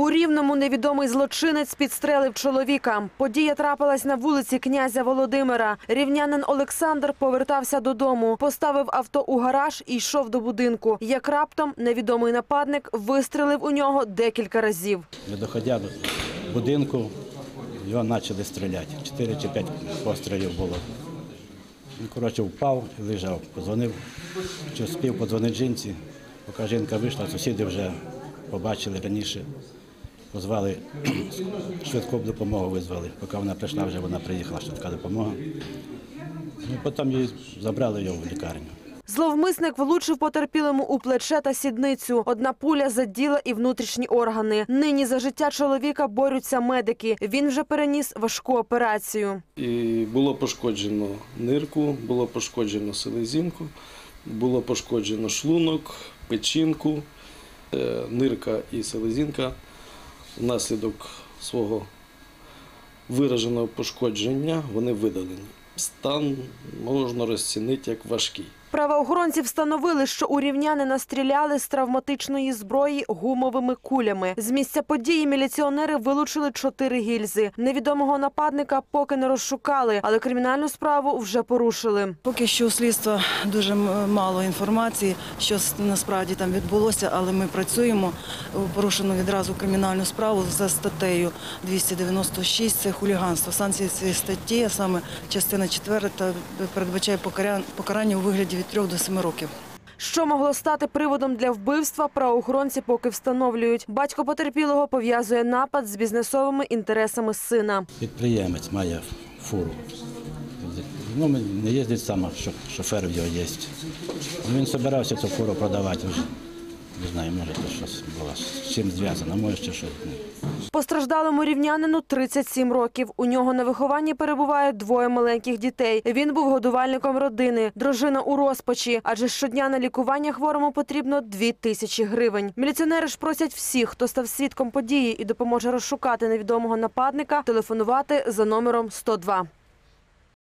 У Рівному невідомий злочинець підстрелив чоловіка. Подія трапилась на вулиці князя Володимира. Рівнянин Олександр повертався додому, поставив авто у гараж і йшов до будинку. Як раптом невідомий нападник вистрелив у нього декілька разів. Не доходя до будинку, його почали стріляти. Чотири чи п'ять пострілів було. Він, коротше, впав лежав. Позвонив, чи спів подзвонити жінці. Поки жінка вийшла, сусіди вже побачили раніше. Позвали швидку допомогу визвали. Поки вона прийшла, вже вона приїхала, швидка допомога. Ну, потім її забрали його в лікарню. Зловмисник влучив потерпілому у плече та сідницю. Одна пуля заділа і внутрішні органи. Нині за життя чоловіка борються медики. Він вже переніс важку операцію. І було пошкоджено нирку, було пошкоджено селезінку, було пошкоджено шлунок, печінку, Е, нирка і селезінка внаслідок свого вираженого пошкодження вони видалені. Стан можна розцінити як важкий. Правоохоронці встановили, що у рівнянина стріляли з травматичної зброї гумовими кулями. З місця події міліціонери вилучили чотири гільзи. Невідомого нападника поки не розшукали, але кримінальну справу вже порушили. Поки що у слідства дуже мало інформації, що насправді там відбулося, але ми працюємо. Порушено відразу кримінальну справу за статтею 296 – це хуліганство. Санкції цієї статті, а саме частина 4, передбачає покарання у вигляді від 3 до 7 років. Що могло стати приводом для вбивства, правоохоронці поки встановлюють. Батько потерпілого пов'язує напад з бізнесовими інтересами сина. Підприємець має фуру. Ну, не їздить сам, шофер в його є. Ну, Він збирався цю фуру продавати вже. Не знаю, може це щось було з чим зв'язано, може ще щось. ну. Постраждалому рівнянину 37 років. У нього на вихованні перебуває двоє маленьких дітей. Він був годувальником родини. Дружина у розпачі, адже щодня на лікування хворому потрібно 2 тисячі гривень. Міліціонери ж просять всіх, хто став свідком події і допоможе розшукати невідомого нападника, телефонувати за номером 102.